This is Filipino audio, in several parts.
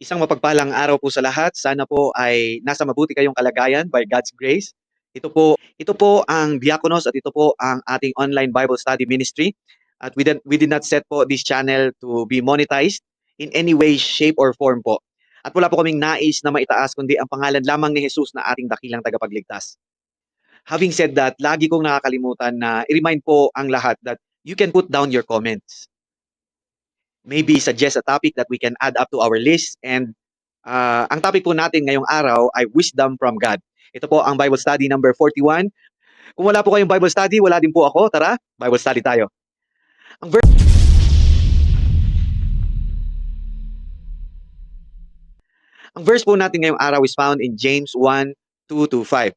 Isang mapagpalang araw po sa lahat. Sana po ay nasa mabuti kayong kalagayan by God's grace. Ito po, ito po ang Diakonos at ito po ang ating online Bible study ministry. At we did, we did not set po this channel to be monetized in any way, shape, or form po. At wala po kaming nais na maitaas kundi ang pangalan lamang ni Jesus na ating dakilang tagapagligtas. Having said that, lagi kong nakakalimutan na i-remind po ang lahat that you can put down your comments. Maybe suggest a topic that we can add up to our list. And uh, ang topic po natin ngayong araw ay wisdom from God. Ito po ang Bible study number 41. Kung wala po kayong Bible study, wala din po ako. Tara, Bible study tayo. Ang verse Ang verse po natin ngayong araw is found in James 1, 2 to 5.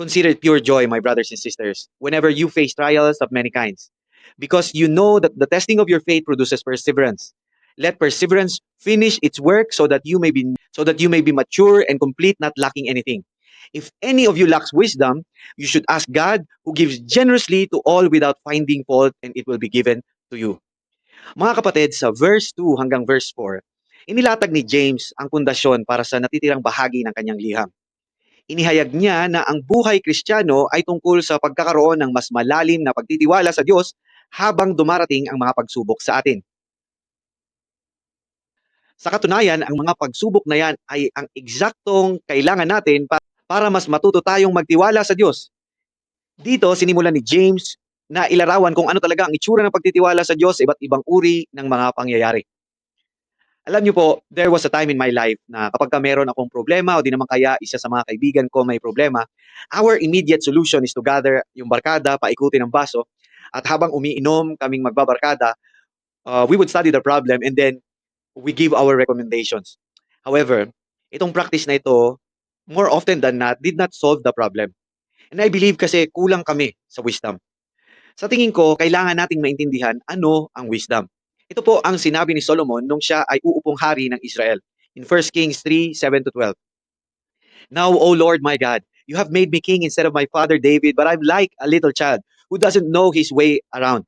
Consider it pure joy, my brothers and sisters, whenever you face trials of many kinds, because you know that the testing of your faith produces perseverance. Let perseverance finish its work so that you may be so that you may be mature and complete, not lacking anything. If any of you lacks wisdom, you should ask God, who gives generously to all without finding fault, and it will be given to you. Mga kapatid, sa verse 2 hanggang verse 4, inilatag ni James ang pundasyon para sa natitirang bahagi ng kanyang liham. Inihayag niya na ang buhay kristyano ay tungkol sa pagkakaroon ng mas malalim na pagtitiwala sa Diyos habang dumarating ang mga pagsubok sa atin. Sa katunayan, ang mga pagsubok na yan ay ang eksaktong kailangan natin pa- para mas matuto tayong magtiwala sa Diyos. Dito, sinimulan ni James na ilarawan kung ano talaga ang itsura ng pagtitiwala sa Diyos sa iba't ibang uri ng mga pangyayari. Alam niyo po, there was a time in my life na kapag ka meron akong problema o di naman kaya isa sa mga kaibigan ko may problema, our immediate solution is to gather yung barkada, paikutin ng baso, at habang umiinom kaming magbabarkada, uh, we would study the problem and then we give our recommendations. However, itong practice na ito, more often than not, did not solve the problem. And I believe kasi kulang kami sa wisdom. Sa tingin ko, kailangan nating maintindihan ano ang wisdom. Ito po ang sinabi ni Solomon nung siya ay uupong hari ng Israel. In 1 Kings 3, 7 to 12. Now, O Lord my God, you have made me king instead of my father David, but I'm like a little child who doesn't know his way around.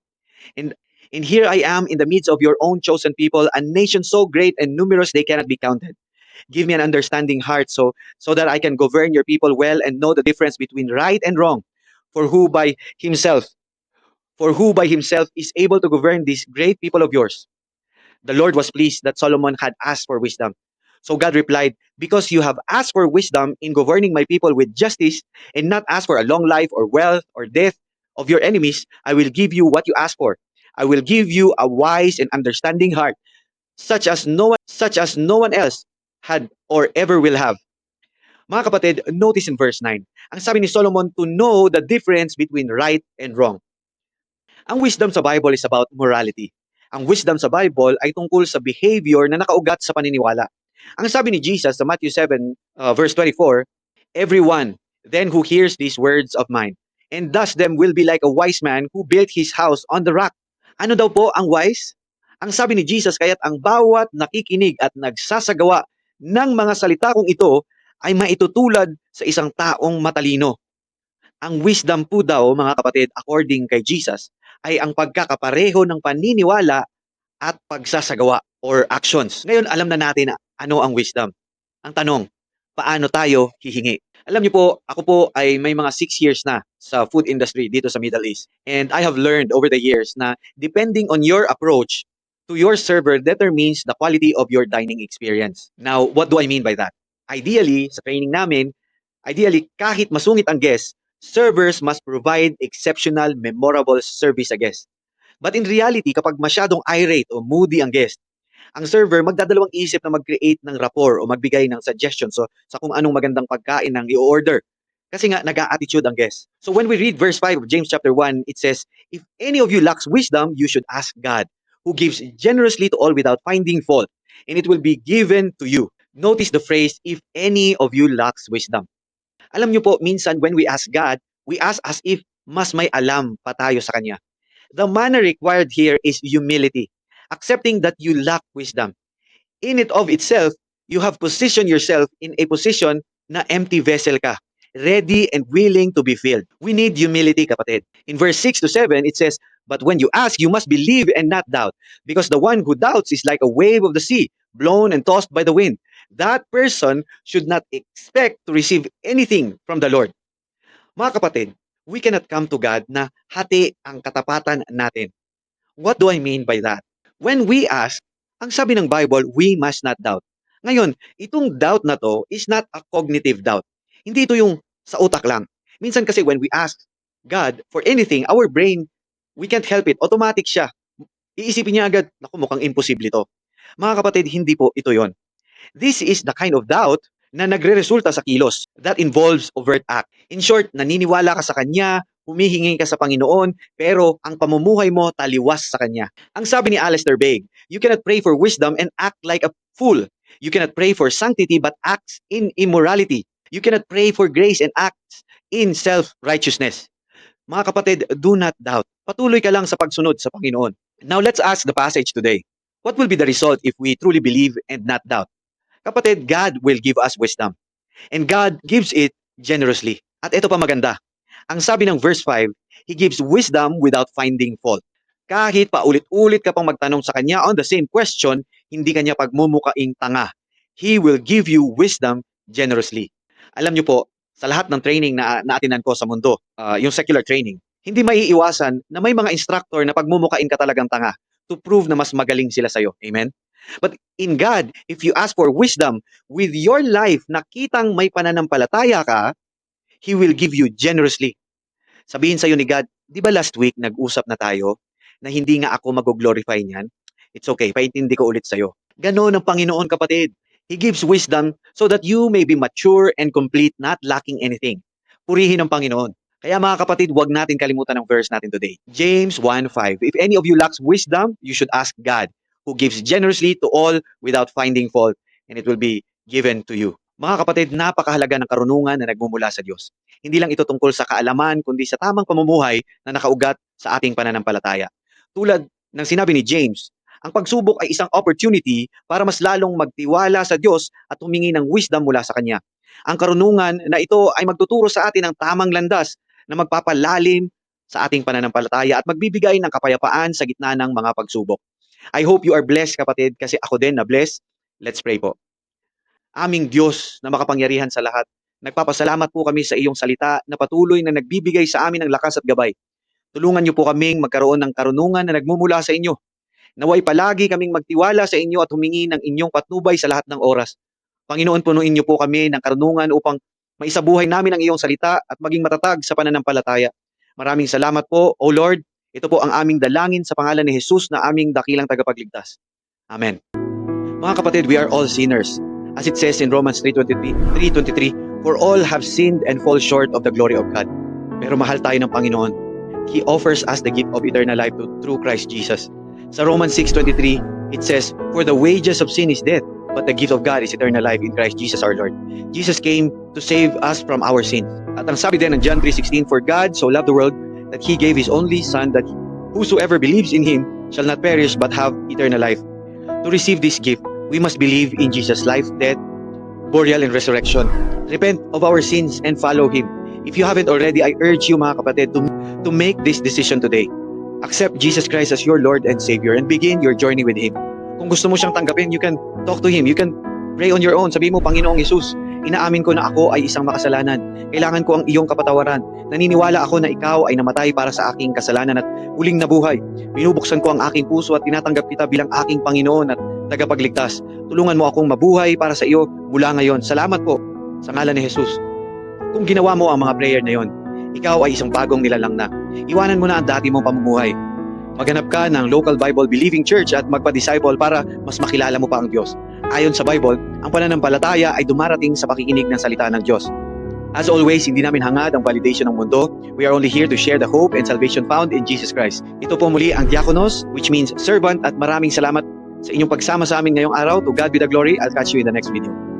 And and here I am in the midst of your own chosen people, a nation so great and numerous they cannot be counted. Give me an understanding heart so so that I can govern your people well and know the difference between right and wrong. For who by himself, for who by himself is able to govern this great people of yours? The Lord was pleased that Solomon had asked for wisdom. So God replied, Because you have asked for wisdom in governing my people with justice, and not asked for a long life or wealth or death of your enemies, I will give you what you ask for. I will give you a wise and understanding heart, such as no one, such as no one else had or ever will have. Mga kapatid, notice in verse 9. Ang sabi ni Solomon to know the difference between right and wrong. Ang wisdom sa Bible is about morality. Ang wisdom sa Bible ay tungkol sa behavior na nakaugat sa paniniwala. Ang sabi ni Jesus sa Matthew 7 uh, verse 24, Everyone then who hears these words of mine and does them will be like a wise man who built his house on the rock. Ano daw po ang wise? Ang sabi ni Jesus kaya't ang bawat nakikinig at nagsasagawa ng mga salita kong ito ay maitutulad sa isang taong matalino. Ang wisdom po daw, mga kapatid, according kay Jesus, ay ang pagkakapareho ng paniniwala at pagsasagawa or actions. Ngayon, alam na natin na ano ang wisdom. Ang tanong, paano tayo hihingi? Alam niyo po, ako po ay may mga 6 years na sa food industry dito sa Middle East. And I have learned over the years na depending on your approach to your server determines the quality of your dining experience. Now, what do I mean by that? Ideally, sa training namin, ideally kahit masungit ang guest, servers must provide exceptional, memorable service sa guest. But in reality, kapag masyadong irate o moody ang guest, ang server magdadalawang isip na mag-create ng rapport o magbigay ng suggestions so, sa kung anong magandang pagkain ang i-order. Kasi nga, nag-a-attitude ang guest. So when we read verse 5 of James chapter 1, it says, If any of you lacks wisdom, you should ask God, who gives generously to all without finding fault, and it will be given to you. Notice the phrase, if any of you lacks wisdom. Alam niyo po, minsan when we ask God, we ask as if mas may alam pa tayo sa Kanya. The manner required here is humility, accepting that you lack wisdom. In it of itself, you have positioned yourself in a position na empty vessel ka, ready and willing to be filled. We need humility, kapatid. In verse 6 to 7, it says, But when you ask, you must believe and not doubt, because the one who doubts is like a wave of the sea, blown and tossed by the wind. that person should not expect to receive anything from the Lord. Mga kapatid, we cannot come to God na hati ang katapatan natin. What do I mean by that? When we ask, ang sabi ng Bible, we must not doubt. Ngayon, itong doubt na to is not a cognitive doubt. Hindi ito yung sa utak lang. Minsan kasi when we ask God for anything, our brain, we can't help it. Automatic siya. Iisipin niya agad, naku, mukhang imposible to. Mga kapatid, hindi po ito yon. This is the kind of doubt na nagre-resulta sa kilos that involves overt act. In short, naniniwala ka sa Kanya, humihingi ka sa Panginoon, pero ang pamumuhay mo taliwas sa Kanya. Ang sabi ni Alistair Begg, you cannot pray for wisdom and act like a fool. You cannot pray for sanctity but acts in immorality. You cannot pray for grace and acts in self-righteousness. Mga kapatid, do not doubt. Patuloy ka lang sa pagsunod sa Panginoon. Now let's ask the passage today. What will be the result if we truly believe and not doubt? Kapatid, God will give us wisdom. And God gives it generously. At ito pa maganda. Ang sabi ng verse 5, He gives wisdom without finding fault. Kahit paulit-ulit ka pang magtanong sa Kanya on the same question, hindi Kanya pagmumukaing tanga. He will give you wisdom generously. Alam niyo po, sa lahat ng training na naatinan ko sa mundo, ah, yung secular training, hindi maiiwasan na may mga instructor na pagmumukain ka talagang tanga to prove na mas magaling sila sa'yo. Amen? But in God, if you ask for wisdom with your life, nakitang may pananampalataya ka, He will give you generously. Sabihin sa'yo ni God, di ba last week nag-usap na tayo na hindi nga ako mag-glorify niyan? It's okay, paintindi ko ulit sa'yo. Ganon ang Panginoon kapatid. He gives wisdom so that you may be mature and complete, not lacking anything. Purihin ang Panginoon. Kaya mga kapatid, huwag natin kalimutan ang verse natin today. James 1.5 If any of you lacks wisdom, you should ask God, who gives generously to all without finding fault, and it will be given to you. Mga kapatid, napakahalaga ng karunungan na nagmumula sa Diyos. Hindi lang ito tungkol sa kaalaman, kundi sa tamang pamumuhay na nakaugat sa ating pananampalataya. Tulad ng sinabi ni James, ang pagsubok ay isang opportunity para mas lalong magtiwala sa Diyos at humingi ng wisdom mula sa Kanya. Ang karunungan na ito ay magtuturo sa atin ng tamang landas na magpapalalim sa ating pananampalataya at magbibigay ng kapayapaan sa gitna ng mga pagsubok. I hope you are blessed kapatid kasi ako din na blessed. Let's pray po. Aming Diyos na makapangyarihan sa lahat, nagpapasalamat po kami sa iyong salita na patuloy na nagbibigay sa amin ng lakas at gabay. Tulungan niyo po kaming magkaroon ng karunungan na nagmumula sa inyo. Naway palagi kaming magtiwala sa inyo at humingi ng inyong patnubay sa lahat ng oras. Panginoon, punuin niyo po kami ng karunungan upang maisabuhay namin ang iyong salita at maging matatag sa pananampalataya. Maraming salamat po, O Lord. Ito po ang aming dalangin sa pangalan ni Jesus na aming dakilang tagapagligtas. Amen. Mga kapatid, we are all sinners. As it says in Romans 3.23, 3.23, For all have sinned and fall short of the glory of God. Pero mahal tayo ng Panginoon. He offers us the gift of eternal life through Christ Jesus. Sa Romans 6.23, it says, For the wages of sin is death, but the gift of God is eternal life in Christ Jesus our Lord. Jesus came to save us from our sins. At ang sabi din ng John 3.16, For God so loved the world that He gave His only Son that whosoever believes in Him shall not perish but have eternal life. To receive this gift, we must believe in Jesus' life, death, burial, and resurrection. Repent of our sins and follow Him. If you haven't already, I urge you mga kapatid to, to make this decision today. Accept Jesus Christ as your Lord and Savior and begin your journey with Him. Kung gusto mo siyang tanggapin, you can talk to Him. You can pray on your own. Sabi mo, Panginoong Yesus, inaamin ko na ako ay isang makasalanan. Kailangan ko ang iyong kapatawaran. Naniniwala ako na ikaw ay namatay para sa aking kasalanan at huling nabuhay. Binubuksan ko ang aking puso at tinatanggap kita bilang aking Panginoon at tagapagligtas. Tulungan mo akong mabuhay para sa iyo mula ngayon. Salamat po sa ngalan ni Jesus. Kung ginawa mo ang mga prayer na yon, ikaw ay isang bagong nilalang na. Iwanan mo na ang dati mong pamumuhay. Maghanap ka ng local Bible believing church at magpa-disciple para mas makilala mo pa ang Diyos. Ayon sa Bible, ang pananampalataya ay dumarating sa pakikinig ng salita ng Diyos. As always, hindi namin hangad ang validation ng mundo. We are only here to share the hope and salvation found in Jesus Christ. Ito po muli ang diakonos, which means servant at maraming salamat sa inyong pagsama sa amin ngayong araw. To God be the glory. I'll catch you in the next video.